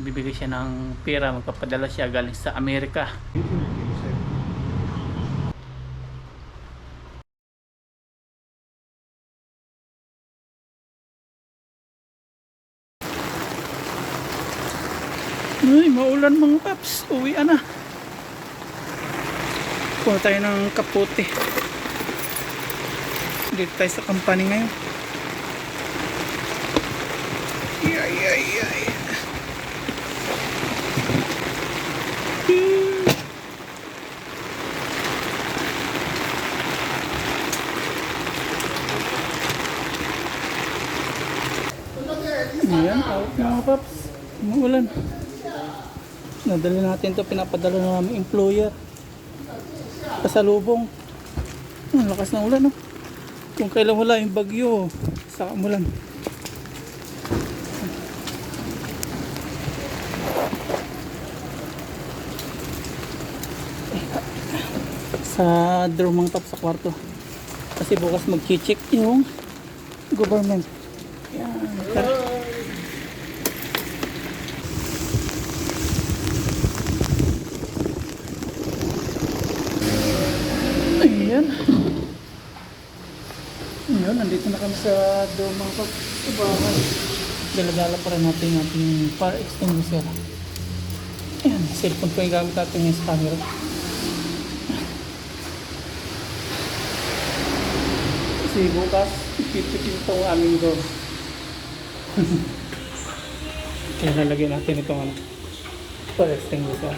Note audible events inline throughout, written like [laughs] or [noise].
magbibigay siya ng pera, magpapadala siya galing sa Amerika. Ay, maulan mga paps. Uwi na. Kuha tayo ng kapote. Dito tayo sa company ngayon. Ay, ay, ay. Hmm. Ayan, out mga paps. Umuulan. Nadali natin to pinapadala na namin employer. Pasalubong. Ang lakas ng ulan, no? Kung kailan wala yung bagyo, saka umulan. Sa mga tap sa kwarto. Kasi bukas mag-check yung government. Yan. Tara. Ayan. Ayan, nandito na kami sa mga pag sa bahay. Dala-dala pa rin natin yung ating fire extinguisher. Ayan, cellphone ko yung gamit natin sa camera. Kasi bukas, ipipipin itong aming door. Kaya lalagyan natin itong ano, fire extinguisher.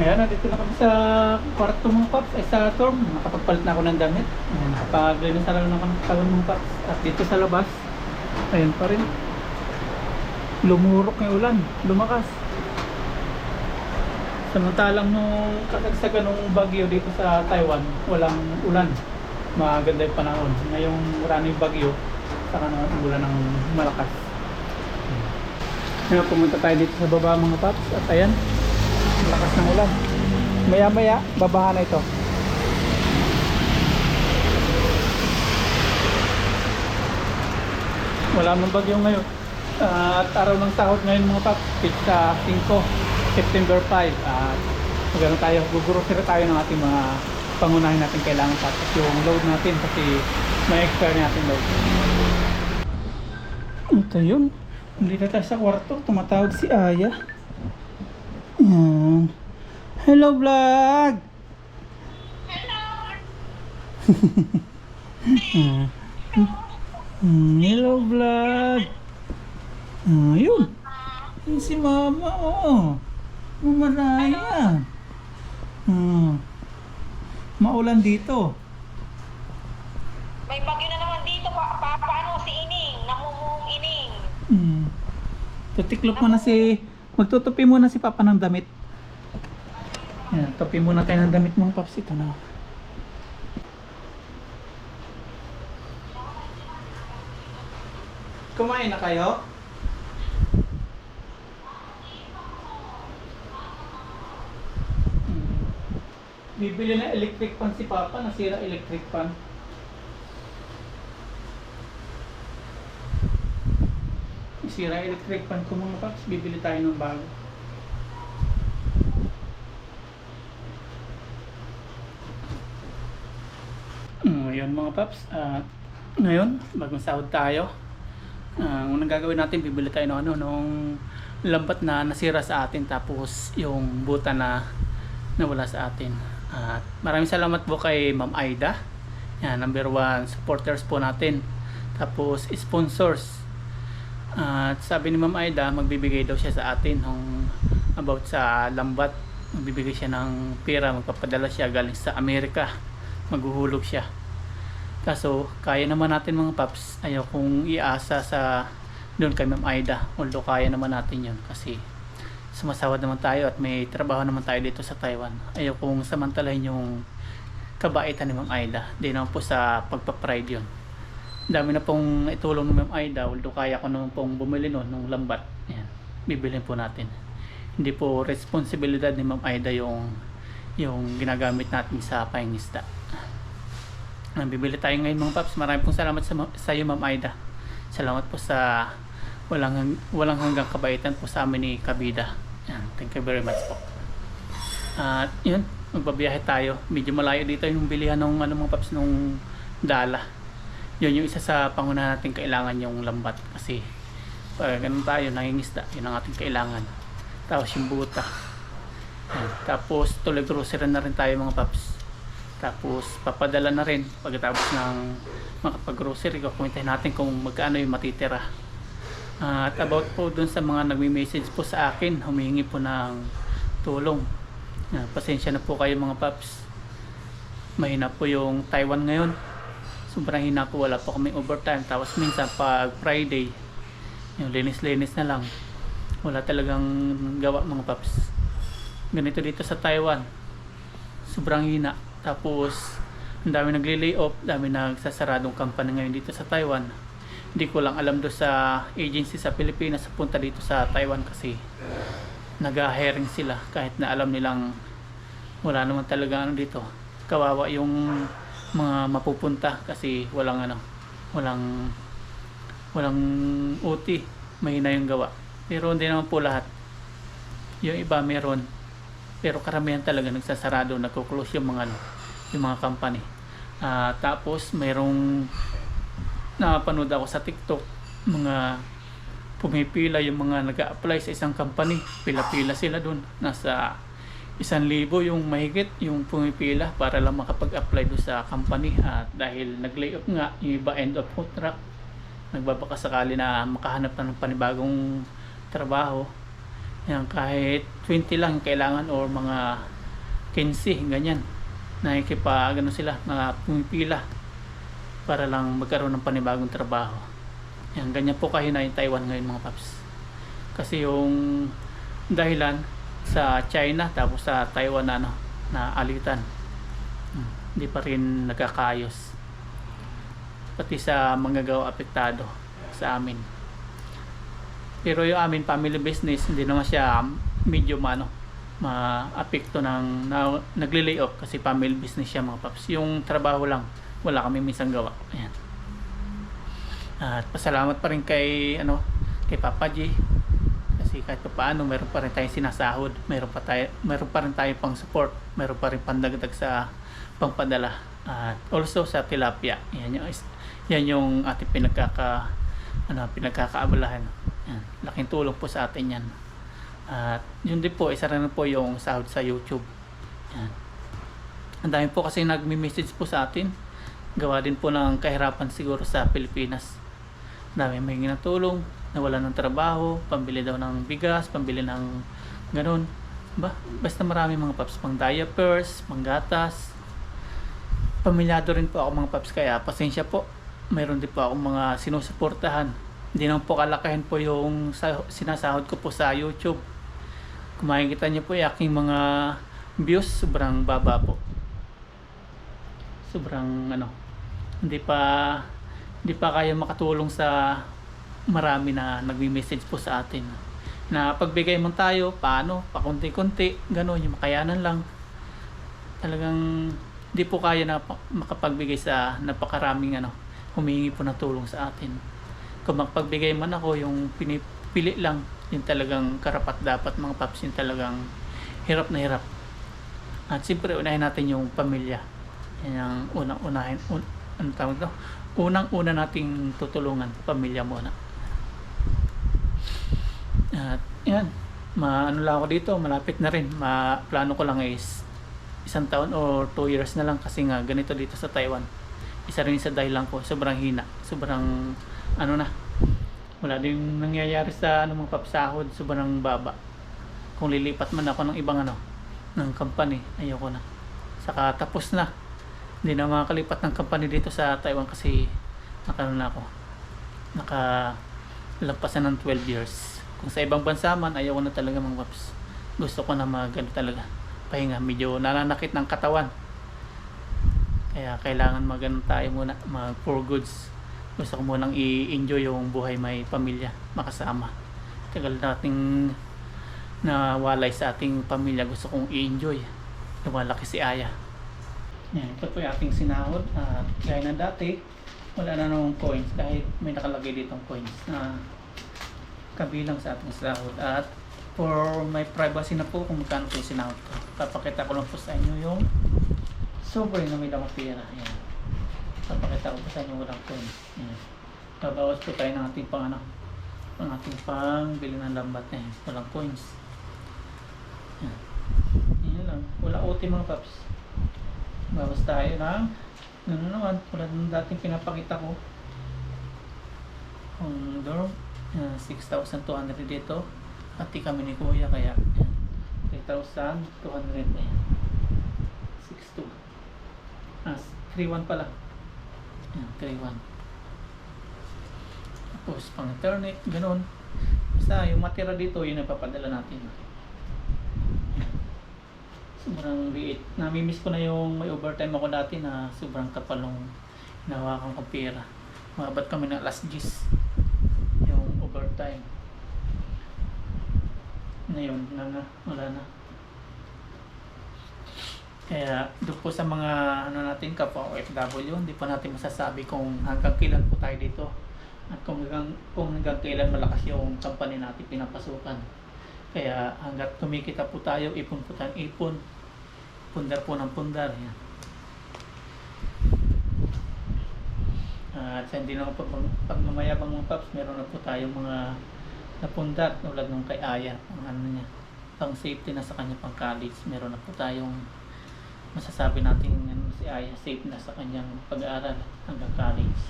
Ayan, nandito na kami sa kwarto mong paps, ay sa dorm. Nakapagpalit na ako ng damit. Ayan, nakapaglinis na lang ng katawan mong paps. At dito sa labas, ayan pa rin. Lumurok yung ulan, lumakas. Samantalang nung katagsagan ng bagyo dito sa Taiwan, walang ulan. Maganda yung panahon. Ngayong yung bagyo, saka na ulan ng malakas. Kaya pumunta tayo dito sa baba mga paps. At ayan, lakas ng ulan. Maya maya, babaha na ito. Wala man bagyo ngayon. At araw ng sahod ngayon mga pap, pizza 5, September 5. At magano tayo, gugurusira tayo ng ating mga pangunahin natin kailangan tapos yung load natin kasi may expire natin load. Ito yun. Hindi tayo sa kwarto. Tumatawag si Aya. Yan. Hello vlog! Hello! [laughs] Hello vlog! Ah, yun. Yun si mama, oo. Mamaraya. Ah. Maulan dito. May bagyo na naman dito. Pa, pa paano si Ining? Namumung Ining. Hmm. Tutiklop mo na si... Magtutupi muna si Papa ng damit. Yan, tupi muna tayo ng damit mong Paps. Ito na. Kumain na kayo? Bibili na electric fan si Papa. Nasira electric fan. Sira electric fan ko mga paps, bibili tayo ng bago. Ngayon mga paps, ah, ngayon, bagong sahod tayo. Ah, Ang unang gagawin natin, bibili tayo ng ano, nung lambat na nasira sa atin tapos yung buta na nawala sa atin. At maraming salamat po kay Ma'am Aida. Yan, number one supporters po natin. Tapos sponsors. At sabi ni Ma'am Aida, magbibigay daw siya sa atin ng about sa lambat. Magbibigay siya ng pera, magpapadala siya galing sa Amerika. Maghuhulog siya. Kaso, kaya naman natin mga paps. Ayaw kong iasa sa doon kay Ma'am Aida. Although kaya naman natin yun kasi sumasawad naman tayo at may trabaho naman tayo dito sa Taiwan. Ayaw kong samantalahin yung kabaitan ni Ma'am Aida. Di naman po sa pagpapride yun dami na pong itulong ng Ma'am Aida although kaya ko naman pong bumili nun nung lambat Ayan, bibilin po natin hindi po responsibilidad ni Ma'am Aida yung yung ginagamit natin sa pangingisda Ang bibili tayo ngayon mga paps. Maraming pong salamat sa, sa iyo Ma'am Aida. Salamat po sa walang walang hanggang kabaitan po sa amin ni Kabida. Yan, thank you very much po. At yun, magbabiyahe tayo. Medyo malayo dito yung bilihan ng ano mga paps nung dala. Yun yung isa sa pangunahan natin kailangan yung lambat kasi pag ganun tayo nangingisda, yun ang ating kailangan. Tapos yung buta. Yan. Tapos tuloy grocery na rin tayo mga paps. Tapos papadala na rin pagkatapos ng makapag-grocery, kukumentahin natin kung magkano yung matitira. Ah, at about po dun sa mga nagme-message po sa akin, humingi po ng tulong. Ah, pasensya na po kayo mga paps. Mahina po yung Taiwan ngayon. Sobrang hina po, wala po kami overtime. Tapos minsan pag Friday, yung linis-linis na lang. Wala talagang gawa mga paps. Ganito dito sa Taiwan. Sobrang hina. Tapos, ang dami nagli-lay off, dami nagsasaradong company ngayon dito sa Taiwan. Hindi ko lang alam do sa agency sa Pilipinas sa punta dito sa Taiwan kasi nag-hiring sila kahit na alam nilang wala naman talaga ano dito. Kawawa yung mga mapupunta kasi walang ano, walang walang OT, mahina yung gawa. Pero hindi naman po lahat. Yung iba meron. Pero karamihan talaga nagsasarado, nagko-close yung mga ano, yung mga company. Ah, tapos mayroong napanood ako sa TikTok mga pumipila yung mga nag apply sa isang company. Pila-pila sila dun. Nasa isang libo yung mahigit yung pumipila para lang makapag-apply doon sa company. At dahil nag-lay off nga yung iba end of contract. Nagbabaka sakali na makahanap na ng panibagong trabaho. Yan kahit 20 lang kailangan or mga 15 ganyan. Nakikipa ganun sila na pumipila para lang magkaroon ng panibagong trabaho. Yan, ganyan po kahina yung Taiwan ngayon mga paps. Kasi yung dahilan sa China tapos sa Taiwan na, ano, na alitan. Hmm, Hindi pa rin nagkakayos. Pati sa manggagawa apektado sa amin. Pero yung amin family business, hindi naman siya medyo ano, ma-apekto ng na, nagli-lay off kasi family business siya mga paps. Yung trabaho lang, wala kami minsan gawa. Ayan. At pasalamat pa rin kay ano, kay Papa G. Kasi kahit pa paano, meron pa rin tayong sinasahod, meron pa tayo, meron pa rin tayo pang support, meron pa rin pandagdag sa pangpadala. At also sa tilapia. Yan yung yan yung ating pinagkaka ano, pinagkakaabalahan. Yan. Laking tulong po sa atin yan. At yun din po, isa rin po yung sahod sa YouTube. Yan. Ang dami po kasi nagme-message po sa atin. Gawa din po ng kahirapan siguro sa Pilipinas. Dami may ng tulong, nawala ng trabaho, pambili daw ng bigas, pambili ng ganun. Ba? Basta marami mga paps, pang diapers, pang gatas. Pamilyado rin po ako mga paps, kaya pasensya po. Mayroon din po ako mga sinusuportahan. Hindi naman po kalakahin po yung sa, sinasahod ko po sa YouTube. Kung makikita niyo po yung mga views, sobrang baba po sobrang ano hindi pa hindi pa kaya makatulong sa marami na nagme-message po sa atin. Na pagbigay mo tayo paano? Pakunti-kunti gano'n yung makayanan lang. Talagang hindi po kaya na pa- makapagbigay sa napakaraming ano humingi po ng tulong sa atin. Kung magpagbigay man ako yung pinipili lang yung talagang karapat dapat mga paps yung talagang hirap na hirap. At siyempre unahin natin yung pamilya. Yan ang unang unahin un, ano tawag to? Unang una nating tutulungan pamilya muna. At yan, maano lang ako dito, malapit na rin. Ma plano ko lang is isang taon or two years na lang kasi nga ganito dito sa Taiwan. Isa rin sa dahilan ko, sobrang hina, sobrang ano na. Wala din nangyayari sa ano mga papsahod, sobrang baba. Kung lilipat man ako ng ibang ano, ng company, ayoko na. Saka tapos na hindi na makakalipat ng company dito sa Taiwan kasi nakano na ako naka lampasan ng 12 years. Kung sa ibang bansa man ayaw ko na talaga mga paps. Gusto ko na mag ano talaga pahinga. Medyo nananakit ng katawan. Kaya kailangan mag ano tayo muna mag for goods. Gusto ko munang i-enjoy yung buhay may pamilya makasama. Tagal nating nawalay sa ating pamilya. Gusto kong i-enjoy. Lumalaki si Aya Yan, ito po yung ating sinahod. At gaya na dati, wala na namang coins kahit may nakalagay ditong coins na kabilang sa ating sahod. At for my privacy na po kung magkano po yung sinahod ko. Papakita ko lang po sa inyo yung sobrang na may damang pera. Yan. Papakita ko po sa inyo walang coins. Yan. Babawas po tayo ng ating pang ano, ang ating pang bili ng lambat na yan. Walang coins. Yan. Yan lang. Wala OT mga paps. Bawas tayo ng ano naman, tulad ng dating pinapakita ko. Kung dorm, yan, 6,200 dito. At di kami ni Kuya kaya yan, 3,200 na yan. 6,200. Ah, 3,100 pala. Yan, 3,100. Tapos pang internet, ganun. Basta yung matira dito, yun ang papadala natin. Sobrang liit. Namimiss ko na yung may overtime ako dati na sobrang kapalong nahawakan ko pera. Mabat kami ng last gis. Yung overtime. Ngayon, wala na. Wala na. Kaya doon po sa mga ano natin kapwa OFW, hindi pa natin masasabi kung hanggang kailan po tayo dito. At kung hanggang, kung hanggang kailan malakas yung company natin pinapasukan. Kaya hanggat kumikita po tayo, ipon po tayong ipon. Pundar po ng pundar. Yan. At sa hindi naman pag, pagmamayabang mga paps, meron na po tayong mga napundar tulad nung kay Aya. Ang ano niya, pang safety na sa kanya pang college. Meron na po tayong masasabi natin ano, si Aya safe na sa kanyang pag-aaral hanggang college.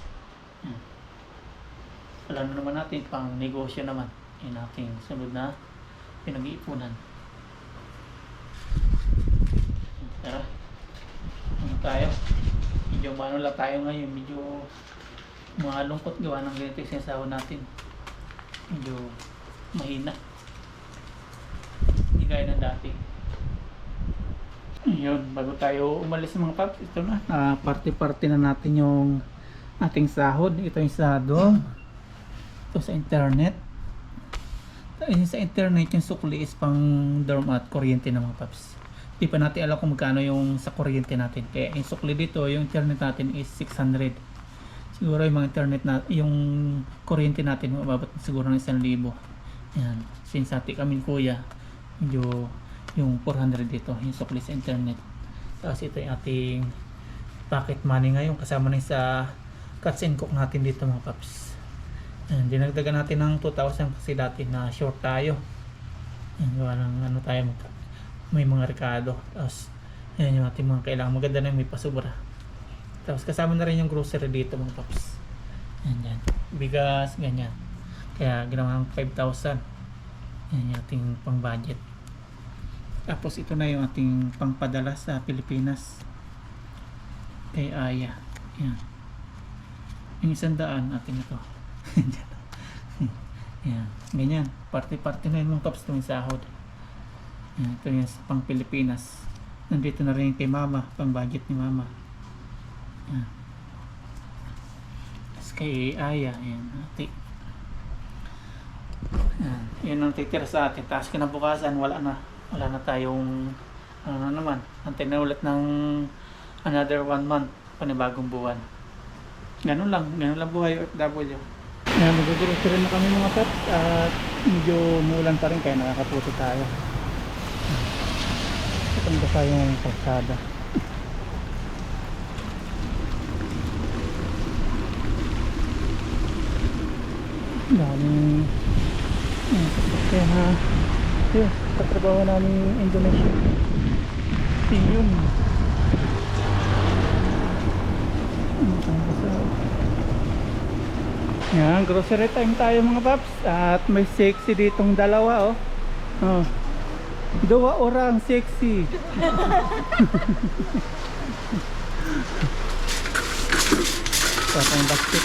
Yan. Alam na naman natin pang negosyo naman. Yung ating sunod na pinag-iipunan. Tara. Ano tayo? Medyo mano lang tayo ngayon. Medyo malungkot gawa ng ganito yung sinasawa natin. Medyo mahina. Hindi gaya ng dati. Ayun, bago tayo umalis mga paps, ito na. Ah, party-party na natin yung ating sahod. Ito yung sahod. Ito sa internet. Ayun sa internet yung sukli is pang dorm at kuryente ng mga paps. Di pa natin alam kung magkano yung sa kuryente natin. Kaya yung sukli dito, yung internet natin is 600. Siguro yung mga internet na, yung kuryente natin, mababot siguro ng 1,000. Yan. Since ati kami kuya, medyo yung 400 dito, yung sukli sa internet. Tapos ito yung ating pocket money ngayon, kasama na sa cuts and cook natin dito mga paps. Yan, dinagdagan natin ng 2,000 kasi dati na short tayo. Yan, gawa ng ano tayo, magka- may mga rekado. Tapos, yan yung ating mga kailangan. Maganda na may pasubra. Tapos kasama na rin yung grocery dito mga paps. Yan, yan. Bigas, ganyan. Kaya ginawa ng 5,000. Yan yung ating pang budget. Tapos ito na yung ating pangpadala sa Pilipinas. Kay Aya. Yan. Yung isang daan atin ito. [laughs] Yan. Ganyan. Party-party na yun mga paps itong sahod. Yan. Ito yung pang Pilipinas. Nandito na rin kay mama. Pang budget ni mama. Yan. Tapos kay Aya. Yan. Ate. Yan. Yun ang titira sa atin. Tapos kinabukasan, wala na. Wala na tayong ano na naman. Antay na ulit ng another one month. Panibagong buwan. Ganun lang. Ganun lang buhay OFW. Yan, mag-grocery na kami mga pet. At medyo muulan pa rin kaya nakakaputi tayo. Itong basa yung kalsada. Daming Ayan, kaya na yun, katrabaho namin Indonesia. Yun. Ang basa. Yan, grocery time tayo mga paps. At may sexy ditong dalawa oh. Oh. Dua orang sexy. Patang basket.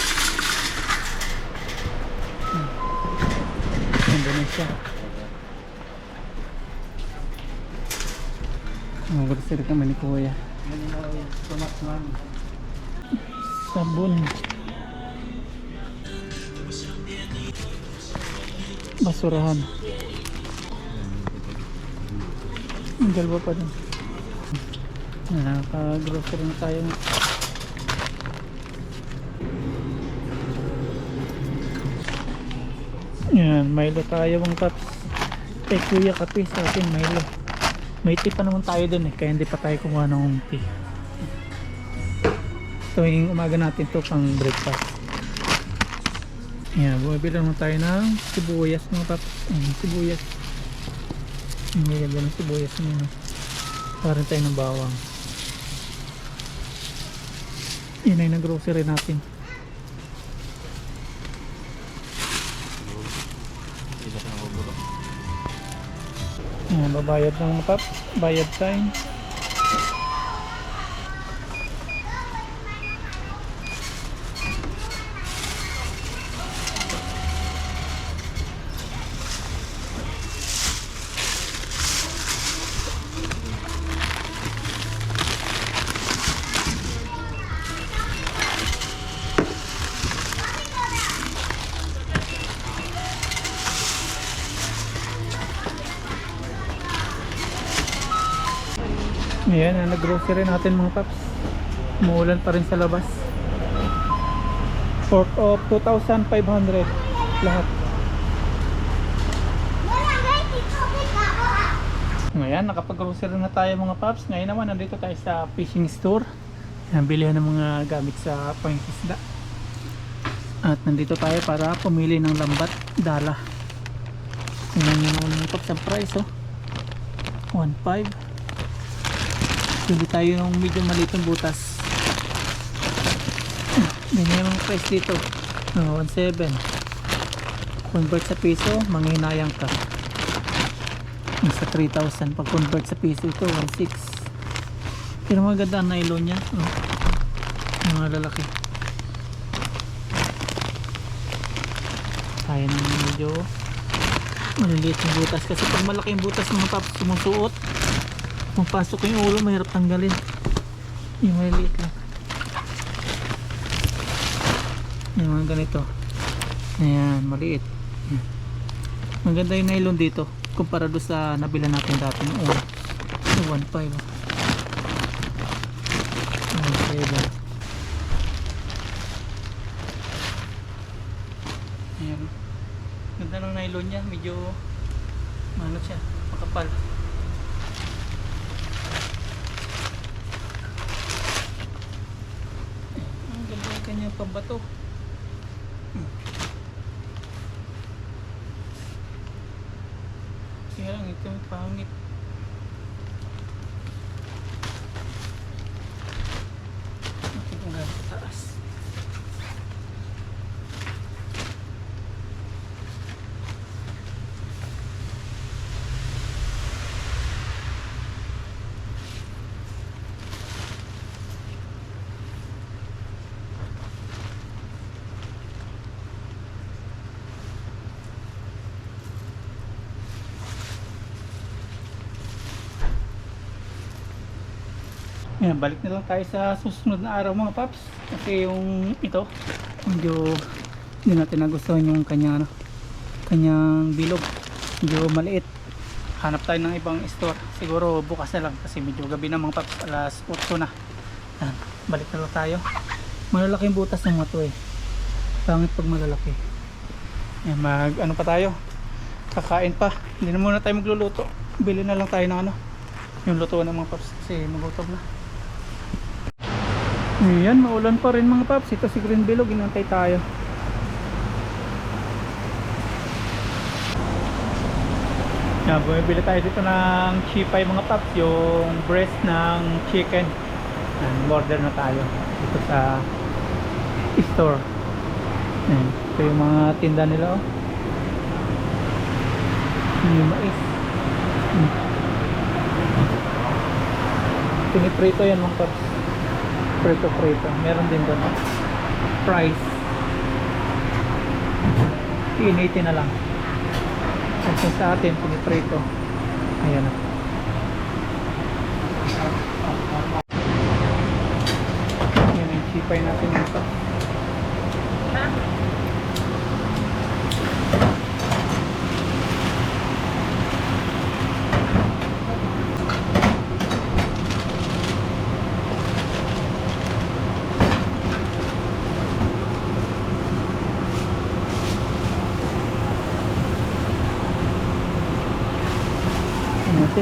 Indonesia. Mga grocery kami ni Kuya. Sabon. basurahan ang dalawa pa din Nakaka-grocery na tayo. Yan, Milo tayo mga paps. Kay Kuya Kape sa atin, Milo. May tea pa naman tayo dun eh, kaya hindi pa tayo kumuha ng tea. Tuwing umaga natin to pang breakfast. Yan, bumibili naman tayo ng sibuyas mga paps. Sibuyas. Ganda ng sibuyas muna. Parang tayo ng bawang. Yan ay nag-grocery natin. Yan, babayad ng mga paps. Bayad time. Nag-grocery natin mga paps. Umuulan pa rin sa labas. Worth of 2,500 lahat. Ngayon, nakapag-grocery na tayo mga paps. Ngayon naman, nandito tayo sa fishing store. Bilihan ng mga gamit sa pangisda. At nandito tayo para pumili ng lambat, dala. Tingnan nyo naman mga paps price oh. 1.5 Pili tayo ng medyo maliit ng butas. Ganyan ang price dito. Oh, 1.7. Convert sa piso, manghinayang ka. Nasa 3,000. Pag convert sa piso ito, 1.6. Pero maganda ang nylon niya. Oh. Yung mga lalaki. Kaya ng medyo maliliit yung butas. Kasi pag malaki yung butas mga paps sumusuot, kung pasok yung ulo, mahirap tanggalin. Yung maliliit lang. Yung mga ganito. Ayan, maliit. Maganda yung nylon dito. Kumpara doon sa nabila natin dati ng una. So, 1.5. ah. 1.7. Ayan. Ganda ng nylon niya. Medyo ano siya, makapal. Ang ganda yung kanyang pambato. Kaya lang ito pangit. Bakit ang ganda sa taas? Yan, balik na lang tayo sa susunod na araw mga paps. Kasi yung ito, medyo hindi natin nagustuhan yung kanya, ano, kanyang bilog. Medyo maliit. Hanap tayo ng ibang store. Siguro bukas na lang kasi medyo gabi na mga paps. Alas 8 na. Yan, balik na lang tayo. Malalaking butas ng mato eh. Pangit pag malalaki. Yan, mag ano pa tayo. Kakain pa. Hindi na muna tayo magluluto. Bili na lang tayo ng ano. Yung luto ng mga paps kasi magutom na. Ayan, maulan pa rin mga paps. Ito si Green Bilog, inantay tayo. Yan, bumibili tayo dito ng chipay mga paps. Yung breast ng chicken. Yan, order na tayo. Dito sa store. Yan, ito yung mga tinda nila oh. Yung mais. Hmm. Piniprito yan mga paps prito prito meron din doon. Price. Piniti na lang. Kasi sa atin piniprito ayan na. Yan yung chipay natin ito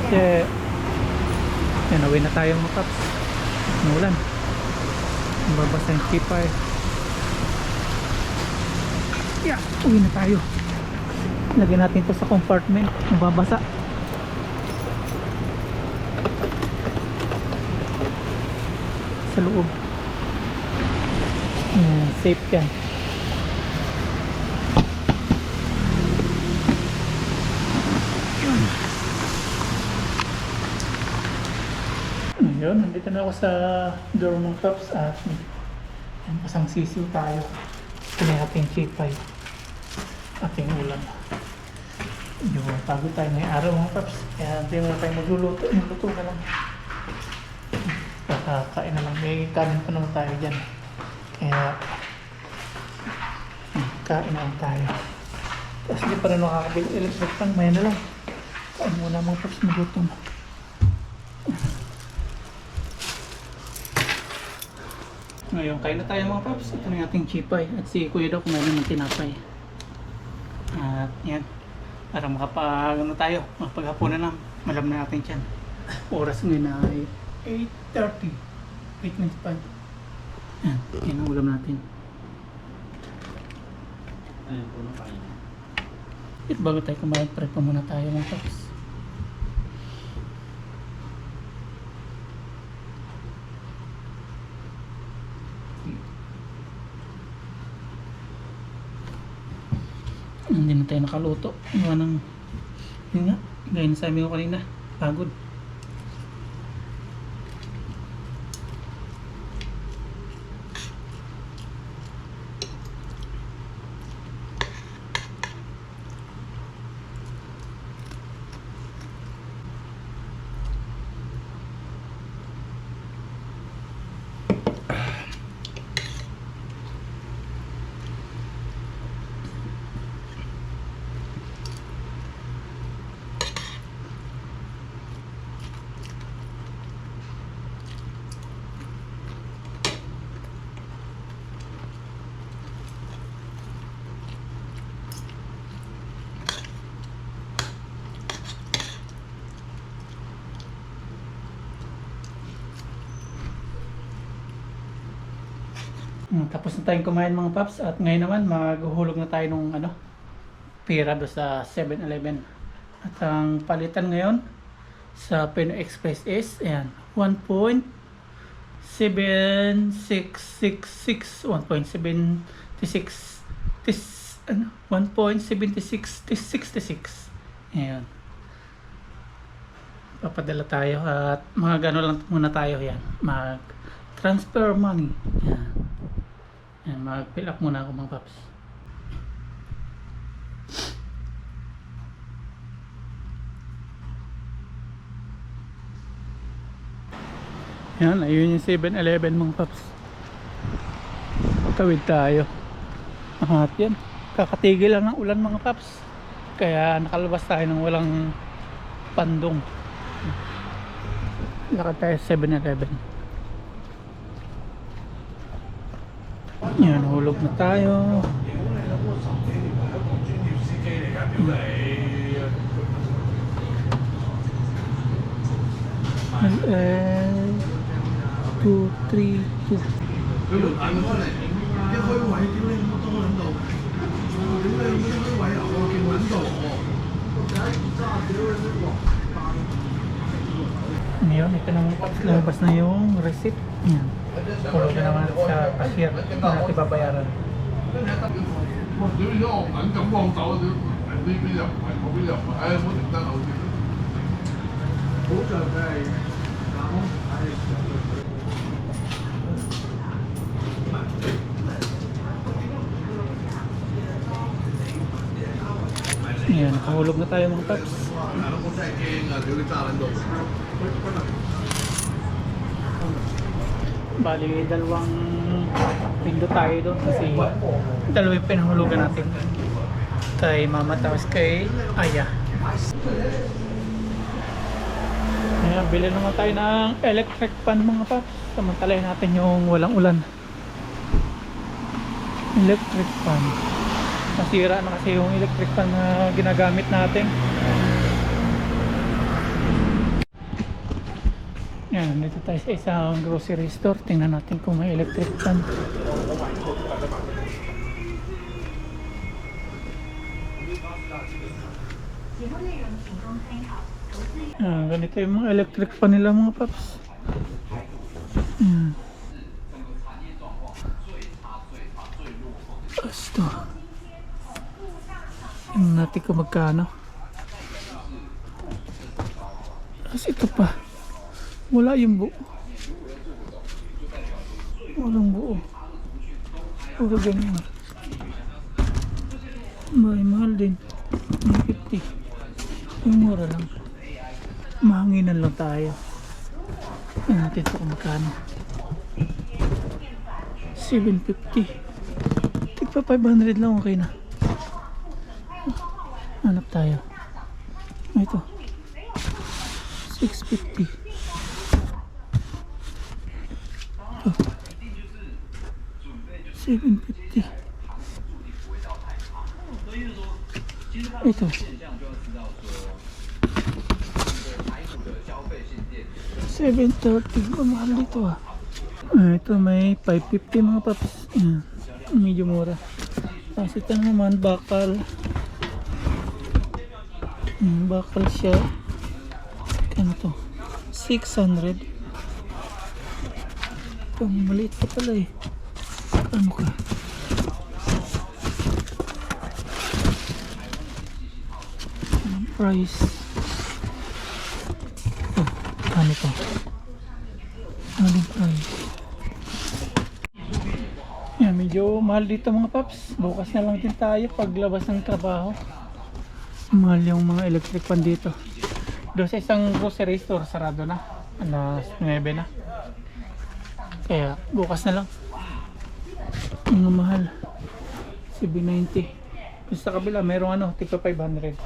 Kasi, yan, away na tayo mga paps. Nulan. Mababasa yung kipay. Yeah, uwi na tayo. Lagyan natin to sa compartment. Mababasa. Sa loob. Yan, safe yan. Ayun, nandito na ako sa ng Tops at yan, pasang sisiw tayo. Ito na yung ating chipay. Ating ulam. Yun, pagod tayo ngayong araw mga Tops. Kaya hindi na tayo magluluto. Magluluto na lang. Kakakain na lang. May kanin pa naman tayo dyan. Kaya kain na lang tayo. Tapos hindi pa rin nakakabili electric pan. Maya na lang. Kain muna mga Tops. Magutom. Ngayon, kain na tayo mga paps. Ito na yung ating chipay. At si Kuya daw kumain ng tinapay. At yan. Para makapag ano tayo. Makapaghapunan na. Malam na natin dyan. Oras ngayon ay 8.30. 8.95. Yan. Yan ang ulam natin. Ayun po na kain. Bago tayo kumain, prep pa muna tayo mga paps. Hindi na tayo nakaluto. Iwa ng... Yun nga, gaya na sabi ko kanina. Pagod. Hmm, tapos na tayong kumain mga paps. At ngayon naman maghuhulog na tayo ng ano pera do sa 7-Eleven. At ang palitan ngayon sa Pinoy Express is ayan 1.7666 1.76 tis ano 1.76 tis 66 ayan. Papadala tayo at mga gano lang muna tayo yan mag transfer money. Yan yan, mag-fill up muna ako mga paps. Yan, ayun yung 7-Eleven mga paps. Tawid tayo. At yan, kakatigil lang ng ulan mga paps. Kaya nakalabas tayo ng walang pandong. Lakad tayo sa 7-Eleven. Yan, hulog na tayo. And, two, three, two. Ngayon, ito na pas na yung receipt. Ayan. Puro na naman sa cashier na natin babayaran. Ayan, nakahulog na tayo mga paps. Bali, dalawang pindo tayo doon kasi dalawa yung pinahulugan natin. Kay mama tapos kay aya. Ayan, bili naman tayo ng electric pan mga paps. Samantalahin natin yung walang ulan. Electric pan. Nasira na kasi yung electric pan na ginagamit natin. Yan, dito tayo sa isang grocery store. Tingnan natin kung may electric fan. Ah, ganito yung mga electric fan nila mga paps. Yan. Ito. Tingnan natin kung magkano. Tapos ito pa. Wala yung buo. Walang buo. Puro ganyan. May mahal din. May 50. Yung mura lang. Mahanginan lang tayo. Tingnan natin ito kung magkano. 750. Tigpa 500 lang okay na. Hanap tayo. Ito. 650. 750. Ito. 730. Mamahal dito ah. Ah, ito may 550 mga paps. Ayan. Medyo mura. Tapos ito naman bakal. Hmm, bakal siya. Ano to? 600. Ito, maliit pa pala eh. Ano ka? Price? Ito, ano to? Anong price? Yan, medyo mahal dito mga paps. Bukas na lang din tayo paglabas ng trabaho. Mahal yung mga electric fan dito. Doon sa isang grocery store, sarado na. Alas 9 na. Kaya bukas na lang. Mga mahal. CB90. Doon sa kabila, mayroong ano, tigpa 500.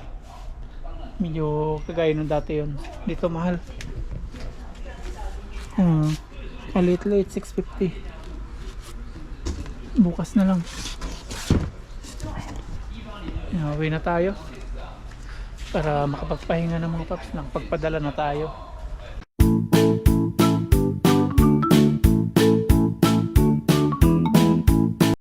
Medyo kagaya nung dati yun. Dito mahal. Uh, kalit-lit, 650. Bukas na lang. Yan, Uwi na tayo para makapagpahinga ng mga paps. Nakapagpadala na tayo.